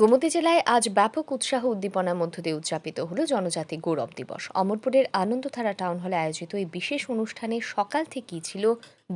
গোমতী জেলায় আজ ব্যাপক উৎসাহ উদ্দীপনার মধ্য দিয়ে উদযাপিত হল জনজাতি গৌরব দিবস। অমরপুরের আনন্দধারা টাউন হলে আয়োজিত এই বিশেষ অনুষ্ঠানে সকাল থেকেই ছিল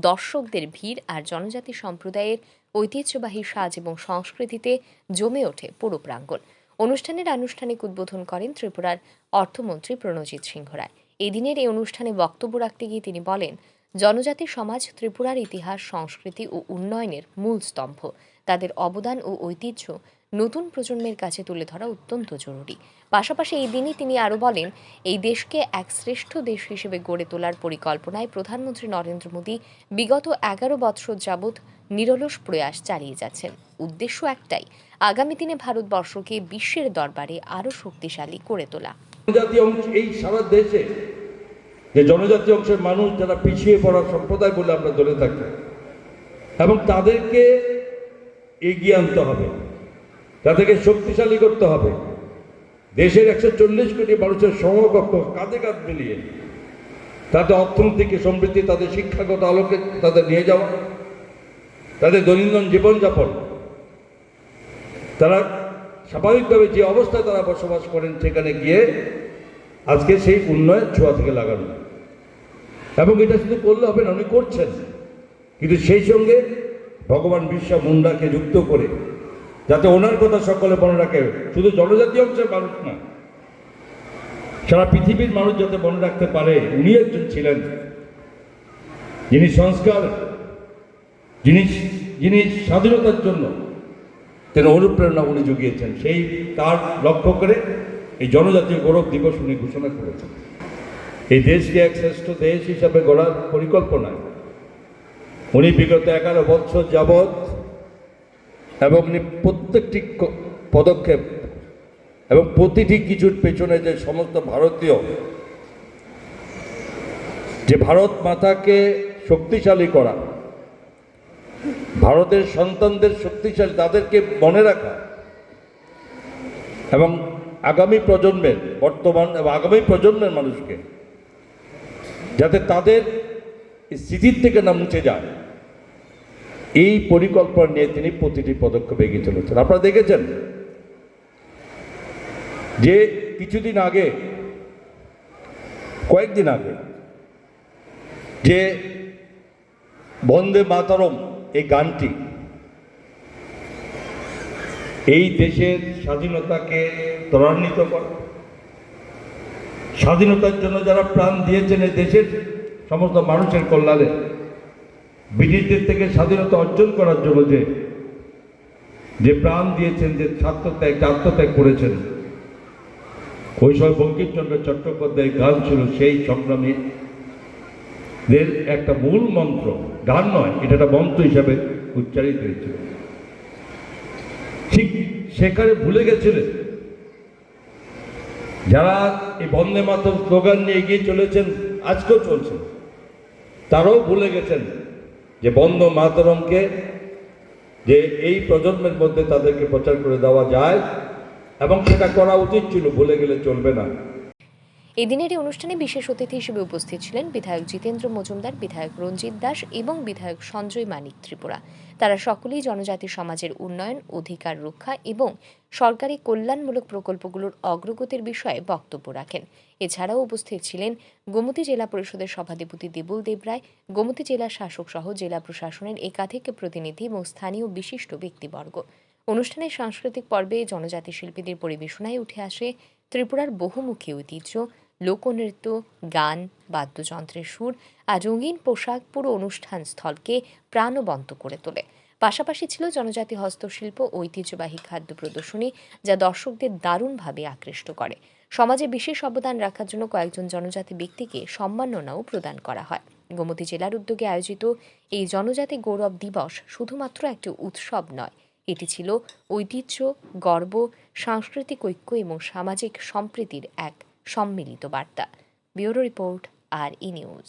দর্শকদের ভিড় আর জনজাতি সম্প্রদায়ের ঐতিহ্যবাহী সাজ এবং সংস্কৃতিতে জমে ওঠে পুরো প্রাঙ্গণ। অনুষ্ঠানের আনুষ্ঠানিক উদ্বোধন করেন ত্রিপুরার অর্থমন্ত্রী প্রণজিৎ সিংহ রায়। এদিনের এই অনুষ্ঠানে বক্তব্য রাখতে গিয়ে তিনি বলেন, জনজাতি সমাজ ত্রিপুরার ইতিহাস, সংস্কৃতি ও উন্নয়নের মূল স্তম্ভ। তাদের অবদান ও ঐতিহ্য নতুন প্রজন্মের কাছে তুলে ধরা অত্যন্ত জরুরি। পাশাপাশি এই দিনই তিনি আরও বলেন, এই দেশকে এক শ্রেষ্ঠ দেশ হিসেবে গড়ে তোলার পরিকল্পনায় প্রধানমন্ত্রী নরেন্দ্র মোদী বিগত এগারো বৎসর যাবৎ নিরলস প্রয়াস চালিয়ে যাচ্ছেন। উদ্দেশ্য একটাই, আগামী দিনে ভারতবর্ষকে বিশ্বের দরবারে আরও শক্তিশালী করে তোলা। এই সারা দেশে যে জনজাতি অংশের মানুষ যারা পিছিয়ে পড়া সম্প্রদায় বলে আমরা ধরে থাকি, এবং তাদেরকে এগিয়ে আনতে হবে। তাদেরকে শক্তিশালী করতে হবে। দেশের একশো চল্লিশ কোটি মানুষের সমকক্ষ কাঁধে কাঁধ মিলিয়ে তাদের অর্থনৈতিক সমৃদ্ধি, তাদের শিক্ষাগত আলোকে তাদের নিয়ে যাওয়া, তাদের দৈনন্দিন জীবনযাপন। তারা স্বাভাবিকভাবে যে অবস্থায় তারা বসবাস করেন, সেখানে গিয়ে আজকে সেই উন্নয়ন ছোঁয়া থেকে লাগানো। এবং এটা শুধু করলে হবে না, উনি করছেন। কিন্তু সেই সঙ্গে ভগবান বিশ্বা মুন্ডাকে যুক্ত করে যাতে ওনার কথা সকলে মনে রাখে। শুধু জনজাতি অংশের মানুষ না, সারা পৃথিবীর মানুষ যাতে মনে রাখতে পারে, উনি একজন ছিলেন। যিনি সংস্কার, যিনি যিনি স্বাধীনতার জন্য তিনি অনুপ্রেরণা উনি জুগিয়েছেন, সেই তার লক্ষ্য করে এই জনজাতীয় গৌরব দিবস উনি ঘোষণা করেছেন। এই দেশকে এক শ্রেষ্ঠ দেশ হিসাবে গড়ার পরিকল্পনায় উনি বিগত এগারো বছর যাবৎ এবং প্রত্যেকটি পদক্ষেপ এবং প্রতিটি কিছুর পেছনে যে সমস্ত ভারতীয়, যে ভারত মাতাকে শক্তিশালী করা, ভারতের সন্তানদের শক্তিশালী তাদেরকে মনে রাখা এবং আগামী প্রজন্মের বর্তমান এবং আগামী প্রজন্মের মানুষকে যাতে তাদের স্মৃতির থেকে না মুছে যায়। এই পরিকল্পনা নিয়ে তিনি প্রতিটি পদক্ষেপ এগিয়ে চলেছেন। আপনারা দেখেছেন যে কিছুদিন আগে, কয়েকদিন আগে, যে বন্দে মাতারম এই গানটি এই দেশের স্বাধীনতাকে ত্বরান্বিত করে, স্বাধীনতার জন্য যারা প্রাণ দিয়েছেন এই দেশের সমস্ত মানুষের কল্যাণে ব্রিটিশদের থেকে স্বাধীনতা অর্জন করার জন্য যে যে প্রাণ দিয়েছেন, যে ছাত্রত্যাগ আত্মত্যাগ করেছেন ওই সময় বঙ্কিমচন্দ্র চট্টোপাধ্যায়ের গান ছিল সেই সংগ্রামী দের একটা মূল মন্ত্র। গান নয়, এটা একটা মন্ত্র হিসাবে উচ্চারিত হয়েছিল। ঠিক সেখানে ভুলে গেছিলেন। যারা এই বন্দে মাতম স্লোগান নিয়ে এগিয়ে চলেছেন, আজকেও চলছেন তারাও ভুলে গেছেন। যে বন্ধ মাতরমকে যে এই প্রজন্মের মধ্যে তাদেরকে প্রচার করে দেওয়া যায়, এবং সেটা করা উচিত ছিল, ভুলে গেলে চলবে না। এদিনের এই অনুষ্ঠানে বিশেষ অতিথি হিসেবে উপস্থিত ছিলেন বিধায়ক জিতেন্দ্র মজুমদার, বিধায়ক রঞ্জিত দাস এবং বিধায়ক সঞ্জয় মানিক ত্রিপুরা। তারা সকলেই জনজাতি সমাজের উন্নয়ন, অধিকার রক্ষা এবং সরকারি কল্যাণমূলক প্রকল্পগুলোর অগ্রগতির বিষয়ে বক্তব্য রাখেন। এছাড়াও উপস্থিত ছিলেন গোমতী জেলা পরিষদের সভাধিপতি দেবুল দেবরায় গোমতী জেলা শাসক সহ জেলা প্রশাসনের একাধিক প্রতিনিধি এবং স্থানীয় বিশিষ্ট ব্যক্তিবর্গ। অনুষ্ঠানের সাংস্কৃতিক পর্বে জনজাতি শিল্পীদের পরিবেশনায় উঠে আসে ত্রিপুরার বহুমুখী ঐতিহ্য লোকনৃত্য, গান, বাদ্যযন্ত্রের সুর আর রঙিন পোশাক পুরো অনুষ্ঠান স্থলকে প্রাণবন্ত করে তোলে। পাশাপাশি ছিল জনজাতি হস্তশিল্প ঐতিহ্যবাহী খাদ্য প্রদর্শনী যা দর্শকদের দারুণভাবে আকৃষ্ট করে। সমাজে বিশেষ অবদান রাখার জন্য কয়েকজন জনজাতি ব্যক্তিকে সম্মাননাও প্রদান করা হয়। গোমতী জেলার উদ্যোগে আয়োজিত এই জনজাতি গৌরব দিবস শুধুমাত্র একটি উৎসব নয়, এটি ছিল ঐতিহ্য, গর্ব, সাংস্কৃতিক ঐক্য এবং সামাজিক সম্প্রীতির এক সম্মিলিত বার্তা। Bureau report R E news.